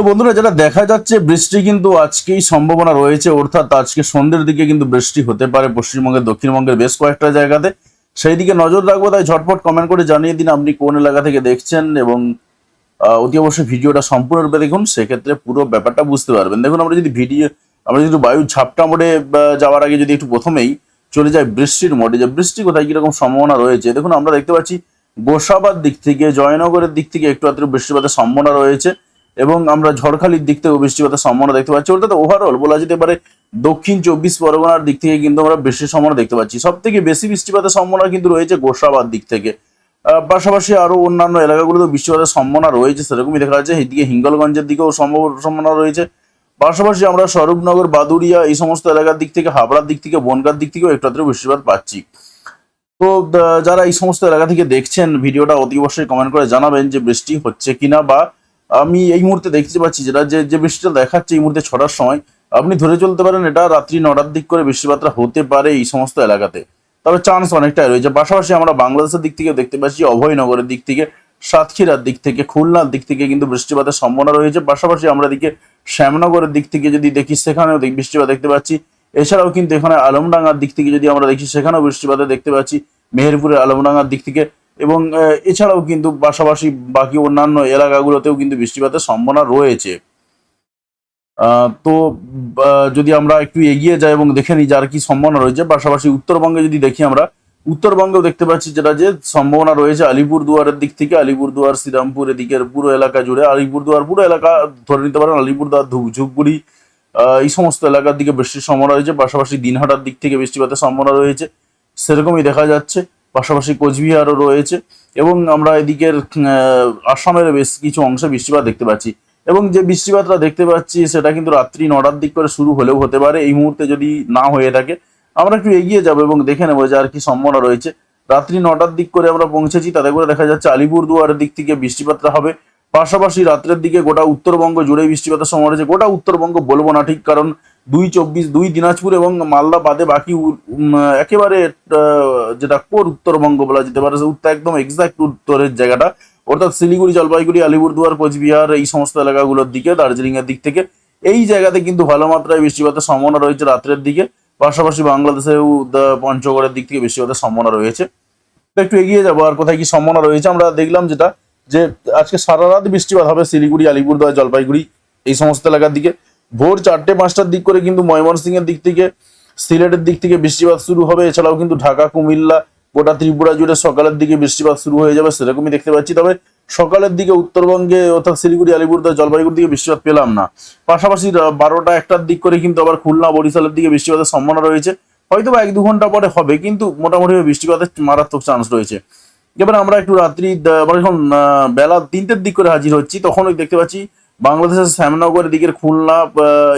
তো বন্ধুরা, যেটা দেখা যাচ্ছে, বৃষ্টি কিন্তু আজকেই সম্ভাবনা রয়েছে। অর্থাৎ আজকে সন্ধ্যের দিকে কিন্তু বৃষ্টি হতে পারে পশ্চিমবঙ্গের, দক্ষিণবঙ্গের বেশ কয়েকটা জায়গাতে। সেই দিকে নজর রাখব, তাই ঝটপট কমেন্ট করে জানিয়ে দিন আপনি কোন এলাকা থেকে দেখছেন এবং অতি অবশ্যই ভিডিওটা সম্পূর্ণরূপে দেখুন। সেক্ষেত্রে পুরো ব্যাপারটা বুঝতে পারবেন। দেখুন, আমরা যদি ভিডিও, আমরা যদি বায়ু ঝাপটা মোড়ে যাওয়ার আগে যদি একটু প্রথমেই চলে যায় বৃষ্টির মোড়ে, যে বৃষ্টি কোথায়, কীরকম সম্ভাবনা রয়েছে। দেখুন, আমরা দেখতে পাচ্ছি, গোসাবার দিক থেকে, জয়নগরের দিক থেকে একটু আত্র বৃষ্টিপাতের সম্ভাবনা রয়েছে। এবং আমরা ঝড়খালির দিক থেকে বৃষ্টিপাতের সম্ভাবনা দেখতে পাচ্ছি। অর্থাৎ ওভারঅল বলা যেতে পারে দক্ষিণ চব্বিশ পরগনার দিক থেকে কিন্তু আমরা বৃষ্টির সম্ভাবনা দেখতে পাচ্ছি। সব থেকে বেশি বৃষ্টিপাতের সম্ভাবনা কিন্তু রয়েছে গোসাবার দিক থেকে। পাশাপাশি আরও অন্যান্য এলাকাগুলোতে বৃষ্টিপাতের সম্ভাবনা রয়েছে, সেরকমই দেখা যাচ্ছে। এদিকে হিঙ্গলগঞ্জের দিকেও সম্ভব, সম্ভাবনা রয়েছে। পাশাপাশি আমরা স্বরূপনগর বাদুরিয়া এই সমস্ত এলাকার দিক থেকে, হাবড়ার দিক থেকে, বনগার দিক থেকেও একটু আধটু বৃষ্টিপাত পাচ্ছি। তো যারা এই সমস্ত এলাকা থেকে দেখছেন, ভিডিওটা অতি অবশ্যই কমেন্ট করে জানাবেন যে বৃষ্টি হচ্ছে কিনা বা আমি এই মুহূর্তে দেখতে পাচ্ছি যেটা যে যে বৃষ্টিটা দেখাচ্ছে এই মুহূর্তে ছটার সময়, আপনি ধরে চলতে পারেন এটা রাত্রি নটার দিক করে বৃষ্টিপাতটা হতে পারে এই সমস্ত এলাকাতে। তবে চান্স অনেকটাই রয়েছে। পাশাপাশি আমরা বাংলাদেশের দিক থেকে দেখতে পাচ্ছি, অভয়নগরের দিক থেকে, সাতক্ষীরার দিক থেকে, খুলনার দিক থেকে কিন্তু বৃষ্টিপাতের সম্ভাবনা রয়েছে। পাশাপাশি আমরা দিকে শ্যামনগরের দিক থেকে যদি দেখি, সেখানেও বৃষ্টিপাত দেখতে পাচ্ছি। এছাড়াও কিন্তু এখানে আলমডাঙ্গার দিক থেকে যদি আমরা দেখি, সেখানেও বৃষ্টিপাতে দেখতে পাচ্ছি। মেহেরপুরের আলমডাঙ্গার দিক থেকে এবং এছাড়াও কিন্তু পাশাপাশি বাকি অন্যান্য এলাকাগুলোতেও কিন্তু বৃষ্টিপাতের সম্ভাবনা রয়েছে। তো যদি আমরা একটু এগিয়ে যাই এবং দেখে নিই যার কি সম্ভাবনা রয়েছে পাশাপাশি উত্তরবঙ্গে যদি দেখি আমরা উত্তরবঙ্গেও দেখতে পাচ্ছি যেটা যে সম্ভাবনা রয়েছে আলিপুর দুয়ারের দিক থেকে আলিপুর দুয়ার শ্রীরামপুর এদিকের পুরো এলাকা জুড়ে আলিপুর দুয়ার পুরো এলাকা ধরে নিতে পারেন আলিপুর দুয়ার ধূপ- আহ, এই সমস্ত এলাকার দিকে বৃষ্টির সম্ভাবনা রয়েছে পাশাপাশি দিনহাটার দিক থেকে বৃষ্টিপাতের সম্ভাবনা রয়েছে সেরকমই দেখা যাচ্ছে। পাশাপাশি কোচবিহারও রয়েছে এবং আমরা এদিকের আসামের বেশ কিছু অংশে বৃষ্টিপাত দেখতে পাচ্ছি। এবং যে বৃষ্টিপাতটা দেখতে পাচ্ছি সেটা কিন্তু রাত্রি নটার দিক করে শুরু হলেও হতে পারে। এই মুহূর্তে যদি না হয়ে থাকে, আমরা একটু এগিয়ে যাব এবং দেখে নেব যে আর কি সম্ভাবনা রয়েছে। রাত্রি নটার দিক করে আমরা পৌঁছেছি, তাতে করে দেখা যাচ্ছে আলিপুর দুয়ারের দিক থেকে বৃষ্টিপাতটা হবে। পাশাপাশি রাত্রের দিকে গোটা উত্তরবঙ্গ জুড়ে বৃষ্টিপাতের সম্ভাবনা রয়েছে। গোটা উত্তরবঙ্গ বলব না ঠিক, কারণ দুই চব্বিশ, দুই দিনাজপুর এবং মালদা বাদে বাকি একেবারে যেটা কোর উত্তরবঙ্গ বলা যেতে পারে উত্তর একদম এক্সাক্ট উত্তরের জায়গাটা। অর্থাৎ শিলিগুড়ি, জলপাইগুড়ি, আলিপুরদুয়ার, কোচবিহার, এই সমস্ত এলাকাগুলোর দিকে দার্জিলিং এর দিক থেকে। এই জায়গাতে কিন্তু ভালো মাত্রায় বৃষ্টিপাতের সম্ভাবনা রয়েছে রাত্রের দিকে। পাশাপাশি বাংলাদেশেও পঞ্চগড়ের দিক থেকে বৃষ্টিপাতের সম্ভাবনা রয়েছে। একটু এগিয়ে যাব, আর কোথায় কি সম্ভাবনা রয়েছে, আমরা দেখলাম যেটা, যে আজকে সারা রাত বৃষ্টিপাত হবে শিলিগুড়ি, আলিপুরদুয়ার, জলপাইগুড়ি, এই সমস্ত এলাকার দিকে। ভোর চারটে পাঁচটার দিক করে কিন্তু ময়মনসিং এর দিক থেকে, সিলেটের দিক থেকে বৃষ্টিপাত শুরু হবে। এছাড়াও কিন্তু ঢাকা, কুমিল্লা, গোটা ত্রিপুরা জুড়ে সকালের দিকে বৃষ্টিপাত শুরু হয়ে যাবে, সেরকমই দেখতে পাচ্ছি। তবে সকালের দিকে উত্তরবঙ্গে অর্থাৎ শিলিগুড়ি, আলিপুরদুয়ার, জলপাইগুড়ির দিকে বৃষ্টিপাত পেলাম না। পাশাপাশি বারোটা একটার দিক করে কিন্তু আবার খুলনা, বরিশালের দিকে বৃষ্টিপাতের সম্ভাবনা রয়েছে। হয়তো বা এক দু ঘণ্টা পরে হবে, কিন্তু মোটামুটি বৃষ্টিপাতের মারাত্মক চান্স রয়েছে। এবার আমরা একটু রাত্রি যখন বেলা তিনটের দিক করে হাজির হচ্ছি তখন দেখতে পাচ্ছি বাংলাদেশের শ্যামনগরের দিকের খুলনা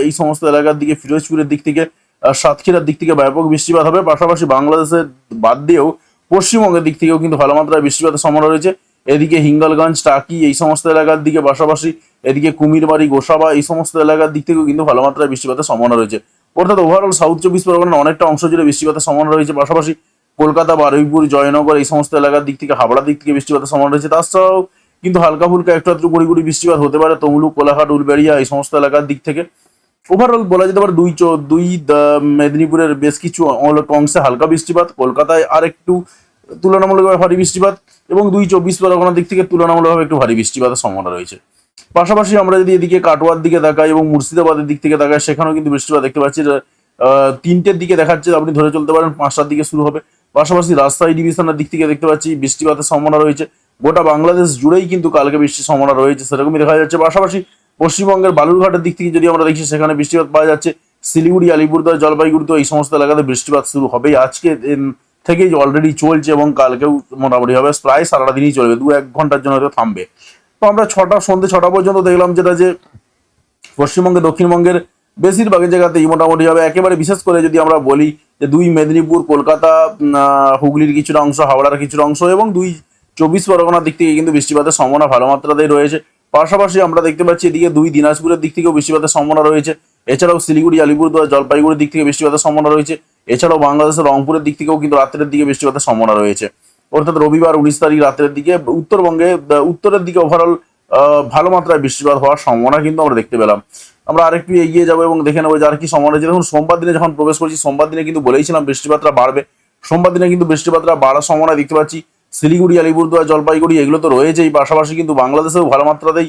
এই সমস্ত এলাকার দিকে, ফিরোজপুরের দিক থেকে সাতক্ষীরার দিক থেকে ব্যাপক বৃষ্টিপাত হবে। পাশাপাশি বাংলাদেশের বাদ দিয়েও পশ্চিমবঙ্গের দিক থেকেও কিন্তু ভালো মাত্রায় বৃষ্টিপাতের সম্ভাবনা রয়েছে। এদিকে হিঙ্গলগঞ্জ, টাকি, এই সমস্ত এলাকার দিকে, পাশাপাশি এদিকে কুমিরবাড়ি, গোসাবা, এই সমস্ত এলাকার দিক থেকেও কিন্তু ভালো মাত্রায় বৃষ্টিপাতের সম্ভাবনা রয়েছে। অর্থাৎ ওভারঅল সাউথ চব্বিশ পরগনার অনেকটা অংশ জুড়ে বৃষ্টিপাতের সম্ভাবনা রয়েছে। পাশাপাশি কলকাতা, বারুইপুর, জয়নগর, এই সমস্ত এলাকার দিক থেকে, হাবড়ার দিক থেকে বৃষ্টিপাতের সম্ভাবনা রয়েছে। তাছাড়াও কিন্তু হালকা ফুলকা একটু একটু গুড়ি বৃষ্টিপাত হতে পারে, তমলুক, কোলাঘাট, উলবেড়িয়া, এই সমস্ত এলাকার দিক থেকে। ওভারঅল বলা যেতে পারে দুই চো- দুই মেদিনীপুরের বেশ কিছু অংশে হালকা বৃষ্টিপাত, কলকাতায় আর একটু তুলনামূলকভাবে ভারী বৃষ্টিপাত এবং দুই চব্বিশ পরগনার দিক থেকে তুলনামূলকভাবে একটু ভারী বৃষ্টিপাতের সম্ভাবনা রয়েছে। পাশাপাশি আমরা যদি এদিকে কাটোয়ার দিকে তাকাই এবং মুর্শিদাবাদের দিক থেকে তাকাই, সেখানেও কিন্তু বৃষ্টিপাত দেখতে পাচ্ছি। তিনটের দিকে দেখাচ্ছে, আপনি ধরে চলতে পারেন পাঁচটার দিকে শুরু হবে। পাশাপাশি রাজশাহী ডিভিশনের দিক থেকে দেখতে পাচ্ছি বৃষ্টিপাতের সম্ভাবনা রয়েছে। গোটা বাংলাদেশ জুড়েই কিন্তু কালকে বৃষ্টির সম্ভাবনা রয়েছে, সেরকমই দেখা যাচ্ছে। পাশাপাশি পশ্চিমবঙ্গের বালুরঘাটের দিক থেকে যদি আমরা দেখি, সেখানে বৃষ্টিপাত পাওয়া যাচ্ছে। শিলিগুড়ি, আলিপুরদুয়ার জলপাইগুড়ি তো এই সমস্ত এলাকাতে বৃষ্টিপাত শুরু হবেই। আজকে থেকেই অলরেডি চলছে এবং কালকেও মোটামুটি হবে। প্রায় সারাটা দিনই চলবে, দু এক ঘণ্টার জন্য হয়তো থামবে। তো আমরা ছটা সন্ধ্যে ছটা পর্যন্ত দেখলাম যেটা যে পশ্চিমবঙ্গে, দক্ষিণবঙ্গের বেশিরভাগ জায়গাতেই মোটামুটি হবে। একেবারে বিশেষ করে যদি আমরা বলি যে দুই মেদিনীপুর, কলকাতা হুগলির কিছুটা অংশ, হাওড়ার কিছুটা অংশ এবং দুই চব্বিশ পরগনার দিক থেকে কিন্তু বৃষ্টিপাতের সম্ভাবনা ভালো মাত্রাতেই রয়েছে। পাশাপাশি আমরা দেখতে পাচ্ছি এদিকে দুই দিনাজপুরের দিক থেকেও বৃষ্টিপাতের সম্ভাবনা রয়েছে। এছাড়াও শিলিগুড়ি, আলিপুরদুয়ার, জলপাইগুড়ির দিক থেকে বৃষ্টিপাতের সম্ভাবনা রয়েছে। এছাড়াও বাংলাদেশের রংপুরের দিক থেকেও কিন্তু রাত্রের দিকে বৃষ্টিপাতের সম্ভাবনা রয়েছে। অর্থাৎ রবিবার উনিশ তারিখ রাত্রের দিকে উত্তরবঙ্গে উত্তরের দিকে ওভারঅল ভালো মাত্রায় বৃষ্টিপাত হওয়ার সম্ভাবনা কিন্তু আমরা দেখতে পেলাম। আমরা আরেকটু এগিয়ে যাব এবং দেখে নেব যে আর কি সম্ভাবনা আছে দেখুন, সোমবার দিনে যখন প্রবেশ করছি, সোমবার দিনে কিন্তু বলেইছিলাম বৃষ্টিপাতটা বাড়বে। সোমবার দিনে কিন্তু বৃষ্টিপাতটা বাড়ার সম্ভাবনা দেখতে পাচ্ছি। শিলিগুড়ি, আলিপুরদুয়ার, জলপাইগুড়ি, এগুলো তো রয়েছেই। পাশাপাশি কিন্তু বাংলাদেশেও ভালো মাত্রাতেই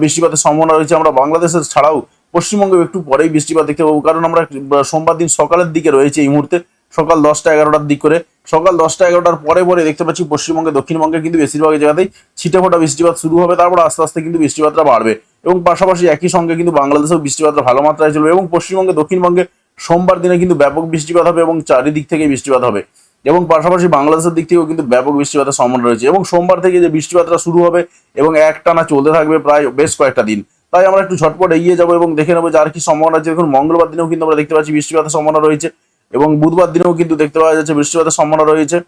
বৃষ্টিপাতের সম্ভাবনা রয়েছে। আমরা বাংলাদেশের ছাড়াও পশ্চিমবঙ্গে একটু পরেই বৃষ্টিপাত দেখতে পাবো। কারণ আমরা সোমবার দিন সকালের দিকে রয়েছে এই মুহূর্তে, সকাল দশটা এগারোটার দিক করে। সকাল দশটা এগারোটার পরে পরে দেখতে পাচ্ছি পশ্চিমবঙ্গে, দক্ষিণবঙ্গে কিন্তু বেশিরভাগ জায়গাতেই ছিটে ফোটা বৃষ্টিপাত শুরু হবে। তারপর আস্তে আস্তে কিন্তু বৃষ্টিপাতটা বাড়বে। এবং পাশাপাশি একই সঙ্গে কিন্তু বাংলাদেশেও বৃষ্টিপাতটা ভালো মাত্রায় চলবে এবং পশ্চিমবঙ্গে, দক্ষিণবঙ্গে সোমবার দিনে কিন্তু ব্যাপক বৃষ্টিপাত হবে এবং চারিদিক থেকে বৃষ্টিপাত হবে। এবং পাশাপাশি বাংলাদেশের দিক থেকেও কিন্তু ব্যাপক বৃষ্টিপাতের সম্ভাবনা রয়েছে এবং সোমবার থেকে যে বৃষ্টিপাতটা শুরু হবে এবং একটানা চলতে থাকবে প্রায় বেশ কয়েকটা দিন। তাই আমরা একটু ঝটপট এগিয়ে যাব এবং দেখে নেব যে আর কি সম্ভাবনা আছে দেখুন, মঙ্গলবার দিনেও কিন্তু আমরা দেখতে পাচ্ছি বৃষ্টিপাতের সম্ভাবনা রয়েছে এবং বুধবার দিনেও কিন্তু দেখতে পাওয়া যাচ্ছে বৃষ্টিপাতের সম্ভাবনা রয়েছে।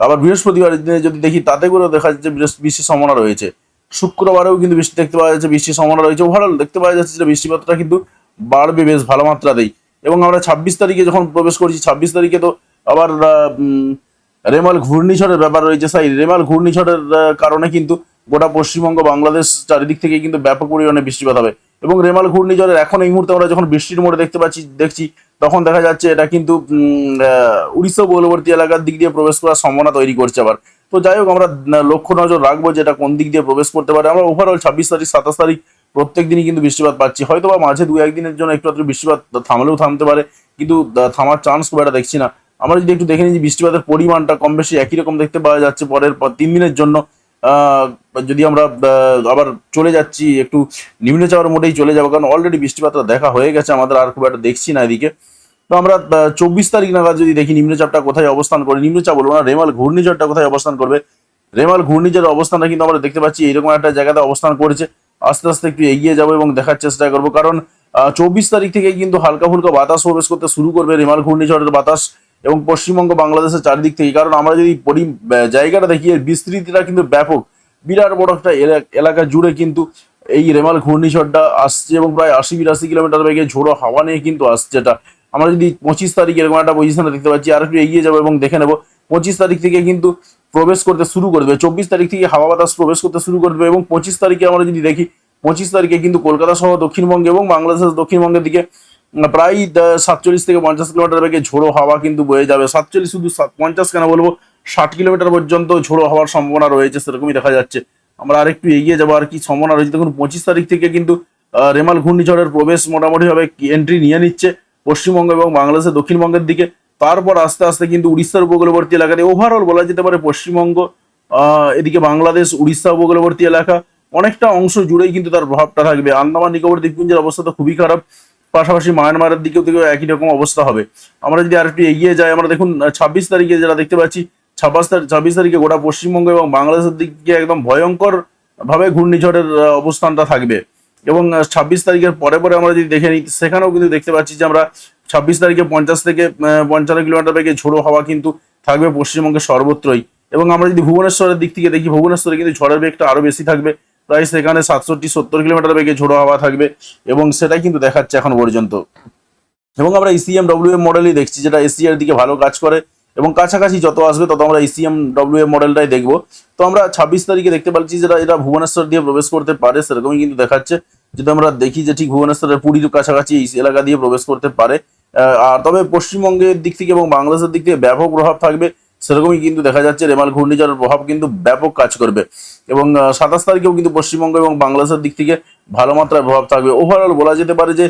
আবার বৃহস্পতিবার দিনে যদি দেখি, তাতে করেও দেখা যাচ্ছে বৃষ্টির সম্ভাবনা রয়েছে। শুক্রবারেও কিন্তু বৃষ্টি দেখতে পাওয়া যাচ্ছে বৃষ্টির সম্ভাবনা রয়েছে। ওভারঅল দেখতে পাওয়া যাচ্ছে যে বৃষ্টিপাতটা কিন্তু বাড়বে বেশ ভালো মাত্রাতেই। এবং আমরা ছাব্বিশ তারিখে যখন প্রবেশ করছি, ছাব্বিশ তারিখে তো আবার রেমাল ঘূর্ণিঝড়ের ব্যাপার রয়েছে। সাই, রেমাল ঘূর্ণিঝড়ের কারণে কিন্তু গোটা পশ্চিমবঙ্গ, বাংলাদেশ চারিদিক থেকে কিন্তু ব্যাপক পরিমাণে বৃষ্টিপাত হবে। এবং রেমাল ঘূর্ণিঝড়ের এখন এই মুহূর্তে আমরা যখন বৃষ্টির মোড়ে দেখতে পাচ্ছি, দেখছি, তখন দেখা যাচ্ছে এটা কিন্তু উড়িষ্যা উপকূলবর্তী এলাকার দিক দিয়ে প্রবেশ করার সম্ভাবনা তৈরি করছে আবার। তো যাই হোক, আমরা লক্ষ্য নজর রাখব যে এটা কোন দিক দিয়ে প্রবেশ করতে পারে। আমরা ওভারঅল ছাব্বিশ তারিখ, সাতাশ তারিখ প্রত্যেক দিনই কিন্তু বৃষ্টিপাত পাচ্ছি। হয়তো বা মাঝে দু একদিনের জন্য একটু বৃষ্টিপাত থামলেও থামতে পারে, কিন্তু থামার চান্স খুব একটা দেখছি না। আমরা যদি একটু দেখে নিই যে বৃষ্টিপাতের পরিমাণটা কম বেশি একই রকম দেখতে পাওয়া যাচ্ছে পরের পর তিন দিনের জন্য যদি আমরা আবার চলে যাচ্ছি, একটু নিম্নচাপের মোটেই চলে যাব, কারণ অলরেডি বৃষ্টিপাতটা দেখা হয়ে গেছে, আমাদের আর খুব একটা দেখছি না এদিকে। তো আমরা চব্বিশ তারিখ নাগাদ যদি দেখি নিম্নচাপটা কোথায় অবস্থান করে নিম্নচাপ বলব না, রেমাল ঘূর্ণিঝড়টা কোথায় অবস্থান করবে? রেমাল ঘূর্ণিঝড়ের অবস্থানটা কিন্তু আমরা দেখতে পাচ্ছি, এরকম একটা জায়গাতে অবস্থান করেছে। আস্তে আস্তে একটু এগিয়ে যাব এবং দেখার চেষ্টা করব, কারণ চব্বিশ তারিখ থেকে কিন্তু হালকা ফুলকা বাতাস প্রবেশ করতে শুরু করবে রেমাল ঘূর্ণিঝড়ের বাতাস। এবং পশ্চিমবঙ্গ বাংলাদেশের চারিদিক থেকে, কারণ আমরা যদি পরি জায়গাটা দেখি, এর বিস্তৃতিটা কিন্তু ব্যাপক। বিরাট বড় একটা এলা- এলাকা জুড়ে কিন্তু এই রেমাল ঘূর্ণিঝড়টা আসছে এবং প্রায় আশি বিরাশি কিলোমিটার বেগে ঝোড়ো হাওয়া নিয়ে কিন্তু আসছে এটা। আমরা যদি পঁচিশ তারিখ এরকম একটা পজিশনে দেখতে পাচ্ছি, আর একটু এগিয়ে যাব এবং দেখে নেব, পঁচিশ তারিখ থেকে কিন্তু প্রবেশ করতে শুরু করবে, চব্বিশ তারিখ থেকে হাওয়া বাতাস প্রবেশ করতে শুরু করবে এবং পঁচিশ তারিখে আমরা যদি দেখি, পঁচিশ তারিখে কিন্তু কলকাতা সহ দক্ষিণবঙ্গে এবং বাংলাদেশের দক্ষিণবঙ্গের দিকে প্রায় সাতচল্লিশ থেকে পঞ্চাশ কিলোমিটার বেগে ঝোড়ো হাওয়া কিন্তু বয়ে যাবে। সাতচল্লিশ শুধু পঞ্চাশ কেন বলব? ষাট কিলোমিটার পর্যন্ত ঝোড়ো হওয়ার সম্ভাবনা রয়েছে, সেরকমই দেখা যাচ্ছে। আমরা আরেকটু এগিয়ে যাব, আর কি সম্ভাবনা রয়েছে? দেখুন, পঁচিশ তারিখ থেকে কিন্তু রেমাল ঘূর্ণিঝড়ের প্রবেশ মোটামুটি ভাবে এন্ট্রি নিয়ে নিচ্ছে পশ্চিমবঙ্গ এবং বাংলাদেশের দক্ষিণবঙ্গের দিকে। তারপর আস্তে আস্তে কিন্তু উড়িষ্যার উপকূলবর্তী এলাকাতে ওভারঅল বলা যেতে পারে পশ্চিমবঙ্গ এদিকে বাংলাদেশ, উড়িষ্যা উপকূলবর্তী এলাকা, অনেকটা অংশ জুড়েই কিন্তু তার প্রভাবটা থাকবে। আন্দামান নিকোবর দ্বীপপুঞ্জের অবস্থা তো খুবই খারাপ। পাশাপাশি মায়ানমারের দিকেও দিকেও একই রকম অবস্থা হবে। আমরা যদি আর একটু এগিয়ে যাই, আমরা দেখুন ছাব্বিশ তারিখে যেটা দেখতে পাচ্ছি, ছাব্বিশ তারিখ ছাব্বিশ তারিখে গোটা পশ্চিমবঙ্গ এবং বাংলাদেশের দিকে একদম ভয়ঙ্কর ভাবে ঘূর্ণিঝড়ের অবস্থানটা থাকবে। এবং ছাব্বিশ তারিখের পরে পরে আমরা যদি দেখে নিই, সেখানেও কিন্তু দেখতে পাচ্ছি যে আমরা ছাব্বিশ তারিখে পঞ্চাশ থেকে পঞ্চান্ন কিলোমিটার বেগে ঝোড়ো হাওয়া কিন্তু থাকবে পশ্চিমবঙ্গের সর্বত্রই। এবং আমরা যদি ভুবনেশ্বরের দিক থেকে দেখি, ভুবনেশ্বরে কিন্তু ঝড়ের বেগটা আরও বেশি থাকবে। প্রায় সেখানে সাতষট্টি, সত্তর কিলোমিটার বেগে ঝোড়ো হাওয়া থাকবে এবং সেটাই কিন্তু দেখাচ্ছে এখন পর্যন্ত। এবং আমরা ইসিএম ডব্লিউ মডেলই দেখছি, যেটা এশিয়ার দিকে ভালো কাজ করে এবং কাছাকাছি যত আসবে তত আমরা ইসিএম ডব্লিউ মডেলটাই দেখব। তো আমরা ছাব্বিশ তারিখে দেখতে পাচ্ছি যেটা এটা ভুবনেশ্বর দিয়ে প্রবেশ করতে পারে, সেরকমই কিন্তু দেখাচ্ছে। যদি আমরা দেখি যে ঠিক ভুবনেশ্বরের পুরীর কাছাকাছি এই এলাকা দিয়ে প্রবেশ করতে পারে আর তবে পশ্চিমবঙ্গের দিক থেকে এবং বাংলাদেশের দিক থেকে ব্যাপক প্রভাব থাকবে। সেরকমই কিন্তু দেখা যাচ্ছে রেমাল ঘূর্ণিঝড়ের প্রভাব কিন্তু ব্যাপক কাজ করবে। এবং সাতাশ তারিখেও কিন্তু পশ্চিমবঙ্গ এবং বাংলাদেশের দিক থেকে ভালো মাত্রায় প্রভাব থাকবে। ওভারঅল বলা যেতে পারে যে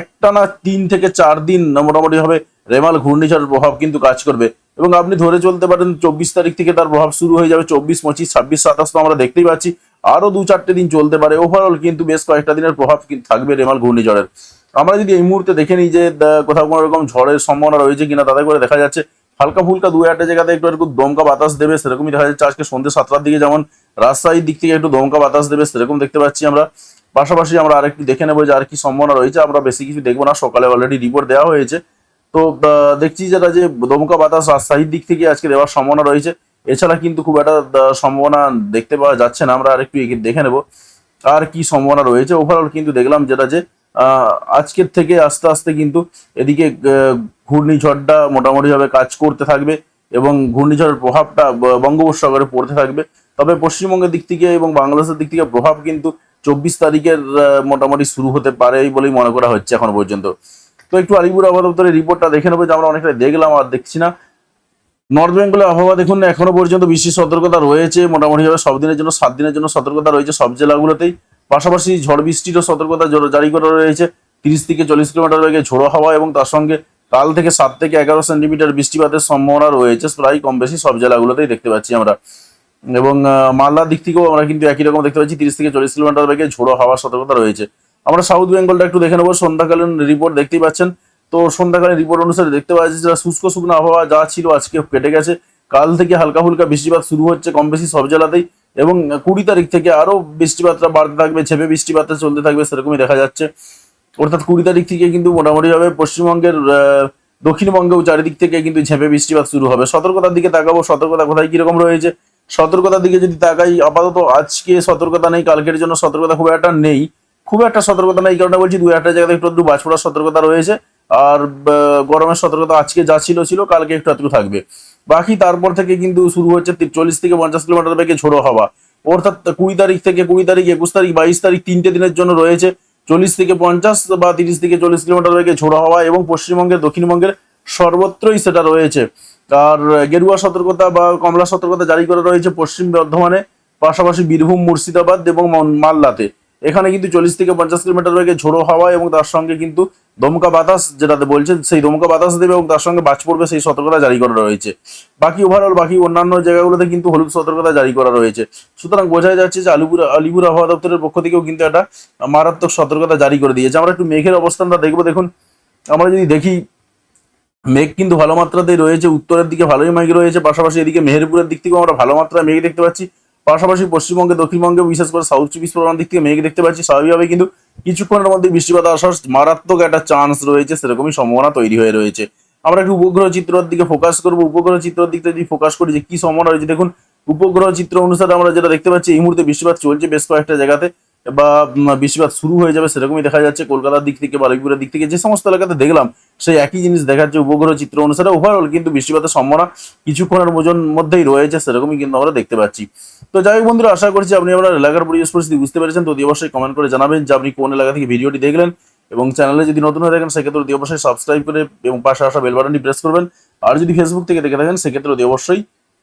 একটানা তিন থেকে চার দিন মোটামুটি ভাবে রেমাল ঘূর্ণিঝড়ের প্রভাব কিন্তু কাজ করবে। এবং আপনি ধরে চলতে পারেন, চব্বিশ তারিখ থেকে তার প্রভাব শুরু হয়ে যাবে চব্বিশ, পঁচিশ, ছাব্বিশ, সাতাশ তো আমরা দেখতেই পাচ্ছি। আরও দু চারটে দিন চলতে পারে। ওভারঅল কিন্তু বেশ কয়েকটা দিনের প্রভাব থাকবে রেমাল ঘূর্ণিঝড়ের। আমরা যদি এই মুহূর্তে দেখে নিই যে কোথাও কোনো রকম ঝড়ের সম্ভাবনা রয়েছে কিনা, তাতে করে দেখা যাচ্ছে হালকা ফুলকা দু একটা জায়গাতে একটু একটু দমকা বাতাস দেবে, সেরকমই দেখা যাচ্ছে। আজকে সন্ধ্যে সাতটার দিকে যেমন রাজশাহীর দিক থেকে একটু দমকা বাতাস দেবে, সেরকম দেখতে পাচ্ছি আমরা। পাশাপাশি আমরা আরেকটু দেখে নেব যে আর কি সম্ভাবনা রয়েছে। আমরা বেশি কিছু দেখব না, সকালে অলরেডি রিপোর্ট দেওয়া হয়েছে। তো দেখছি যেটা যে দমকা বাতাস রাজশাহীর দিক থেকে আজকে দেওয়ার সম্ভাবনা রয়েছে। এছাড়া কিন্তু খুব একটা সম্ভাবনা দেখতে পাওয়া যাচ্ছে না। আমরা আরেকটু দেখে নেব। আর কি সম্ভাবনা রয়েছে? ওভারঅল কিন্তু দেখলাম যেটা যে আজকের থেকে আস্তে আস্তে কিন্তু এদিকে ঘূর্ণিঝড়টা মোটামুটিভাবে কাজ করতে থাকবে এবং ঘূর্ণিঝড়ের প্রভাবটা বঙ্গোপসাগরে পড়তে থাকবে। তবে পশ্চিমবঙ্গের দিক থেকে এবং বাংলাদেশের দিক থেকে প্রভাব কিন্তু চব্বিশ তারিখের মোটামুটি শুরু হতে পারে বলেই মনে করা হচ্ছে এখনও পর্যন্ত। তো একটু আলিপুর আবহাওয়া দপ্তরের রিপোর্টটা দেখে নেব, যে আমরা অনেকটা দেখলাম আর দেখছি না। নর্থ বেঙ্গলের আবহাওয়া দেখুন, এখনও পর্যন্ত বৃষ্টির সতর্কতা রয়েছে মোটামুটিভাবে সব দিনের জন্য, সাত দিনের জন্য সতর্কতা রয়েছে সব জেলাগুলোতেই। পাশাপাশি ঝড় বৃষ্টিরও সতর্কতা জোর- করা রয়েছে। তিরিশ থেকে চল্লিশ কিলোমিটার বেগে ঝোড়ো হাওয়া এবং তার সঙ্গে কাল থেকে সাত থেকে এগারো সেন্টিমিটার বৃষ্টিপাতের সম্ভাবনা রয়েছে। প্রায় কম বেশি সব জেলাগুলোতেই দেখতে পাচ্ছি আমরা। এবং মালদার দিক থেকেও আমরা কিন্তু একই রকম দেখতে পাচ্ছি। তিরিশ থেকে চল্লিশ কিলোমিটার বেগে ঝোড়ো হাওয়ার সতর্কতা রয়েছে। আমরা সাউথ বেঙ্গলটা একটু দেখে নেব। সন্ধ্যাকালীন রিপোর্ট দেখতেই পাচ্ছেন। তো সন্ধ্যাকালীন রিপোর্ট অনুসারে দেখতে পাচ্ছি যে, শুষ্ক শুকনো আবহাওয়া যা ছিল আজকে কেটে গেছে। কাল থেকে হালকা ফুলকা বৃষ্টিপাত শুরু হচ্ছে কম বেশি সব জেলাতেই। এবং কুড়ি তারিখ থেকে আরও বৃষ্টিপাতটা বাড়তে থাকবে ঝেপে বৃষ্টিপাতটা চলতে থাকবে, সেরকমই দেখা যাচ্ছে। অর্থাৎ কুড়ি তারিখ থেকে কিন্তু মোটামুটিভাবে পশ্চিমবঙ্গের দক্ষিণবঙ্গেও চারিদিক থেকে কিন্তু ঝেঁপে বৃষ্টিপাত শুরু হবে। সতর্কতার দিকে তাকাবো, সতর্কতা কোথায় কীরকম রয়েছে? সতর্কতার দিকে যদি তাকাই, আপাতত আজকে সতর্কতা নেই, কালকের জন্য সতর্কতা খুব একটা নেই। খুব একটা সতর্কতা নেই, কারণে বলছি দু একটা জায়গাতে একটু একটু বাজ পড়ার সতর্কতা রয়েছে। আর গরমের সতর্কতা আজকে যা ছিল ছিল, কালকে একটু একটু থাকবে। বাকি তারপর থেকে কিন্তু শুরু হচ্ছে চল্লিশ থেকে পঞ্চাশ কিলোমিটার বেগে ঝোড়ো হওয়া। অর্থাৎ কুড়ি তারিখ থেকে কুড়ি তারিখ, একুশ তারিখ, বাইশ তারিখ তিনটে দিনের জন্য রয়েছে চল্লিশ থেকে পঞ্চাশ বা তিরিশ থেকে চল্লিশ কিলোমিটার বেগে ঝোড়ো হওয়া এবং পশ্চিমবঙ্গের, দক্ষিণবঙ্গের সর্বত্রই সেটা রয়েছে। আর গেরুয়া সতর্কতা বা কমলা সতর্কতা জারি করা রয়েছে পশ্চিম বর্ধমানে, পাশাপাশি বীরভূম, মুর্শিদাবাদ এবং মালদাতে। এখানে কিন্তু চল্লিশ থেকে পঞ্চাশ কিলোমিটার বেগে ঝোড়ো হাওয়া এবং তার সঙ্গে কিন্তু দমকা বাতাস যেটাতে বলছে সেই দমকা বাতাস দেবে এবং তার সঙ্গে বাজ পড়বে সেই সতর্কতা জারি করা রয়েছে। বাকি ওভারঅল বাকি অন্যান্য জায়গাগুলোতে কিন্তু হলুদ সতর্কতা জারি করা রয়েছে। সুতরাং বোঝা যাচ্ছে যে আলিপুর আলিপুর আবহাওয়া দপ্তরের পক্ষ থেকেও কিন্তু একটা মারাত্মক সতর্কতা জারি করে দিয়েছে। আমরা একটু মেঘের অবস্থানটা দেখব। দেখুন, আমরা যদি দেখি, মেঘ কিন্তু ভালো মাত্রাতেই রয়েছে। উত্তরের দিকে ভালোই মেঘ রয়েছে। পাশাপাশি এদিকে মেহেরপুরের দিক থেকেও আমরা ভালো মাত্রায় মেঘ দেখতে পাচ্ছি। পাশাপাশি পশ্চিমবঙ্গে, দক্ষিণবঙ্গে, বিশেষ করে সাউথ চব্বিশ পরগনার দিক থেকে মেঘ দেখতে পাচ্ছি। স্বাভাবিকভাবে কিন্তু কিছুক্ষণের মধ্যে বৃষ্টিপাত আসার মারাত্মক একটা চান্স রয়েছে, সেরকমই সম্ভাবনা তৈরি হয়ে রয়েছে। আমরা একটু উপগ্রহ চিত্রের দিকে ফোকাস করব। উপগ্রহ চিত্রের দিকটা যদি ফোকাস করি যে কি সম্ভাবনা রয়েছে, দেখুন, উপগ্রহ চিত্র অনুসারে আমরা যেটা দেখতে পাচ্ছি, এই মুহূর্তে বৃষ্টিপাত চলছে বেশ কয়েকটা জায়গাতে। বা বৃষ্টিপাত শুরু হয়ে যাবে সেরকমই দেখা যাচ্ছে। কলকাতার দিক থেকে বা আলিপুরের দিক থেকে যে সমস্ত এলাকাতে দেখলাম, সেই একই জিনিস দেখাচ্ছে উপগ্রহ চিত্র অনুসারে ওভারঅল কিন্তু বৃষ্টিপাতের সম্ভাবনা কিছুক্ষণের মোজন মধ্যেই রয়েছে, সেরকমই কিন্তু আমরা দেখতে পাচ্ছি। তো যাই হোক বন্ধুরা, আশা করছি আপনি আপনার এলাকার পরিবেশ পরিস্থিতি বুঝতে পেরেছেন। তো অতি অবশ্যই কমেন্ট করে জানাবেন যে আপনি কোন এলাকা থেকে ভিডিওটি দেখলেন। এবং চ্যানেলে যদি নতুন হয়ে থাকেন, সেক্ষেত্রে অতি অবশ্যই সাবস্ক্রাইব করে এবং পাশে আসা বেল বাটনটি প্রেস করবেন। আর যদি ফেসবুক থেকে দেখে থাকেন, সেক্ষেত্রে অতি অবশ্যই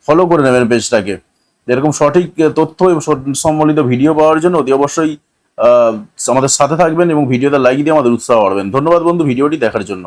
ফলো করে নেবেন পেজটাকে এরকম সঠিক তথ্য এবং সম্বলিত ভিডিও পাওয়ার জন্য অতি অবশ্যই আমাদের সাথে থাকবেন এবং ভিডিওতে লাইক দিয়ে আমাদের উৎসাহ বাড়বেন। ধন্যবাদ বন্ধু, ভিডিওটি দেখার জন্য।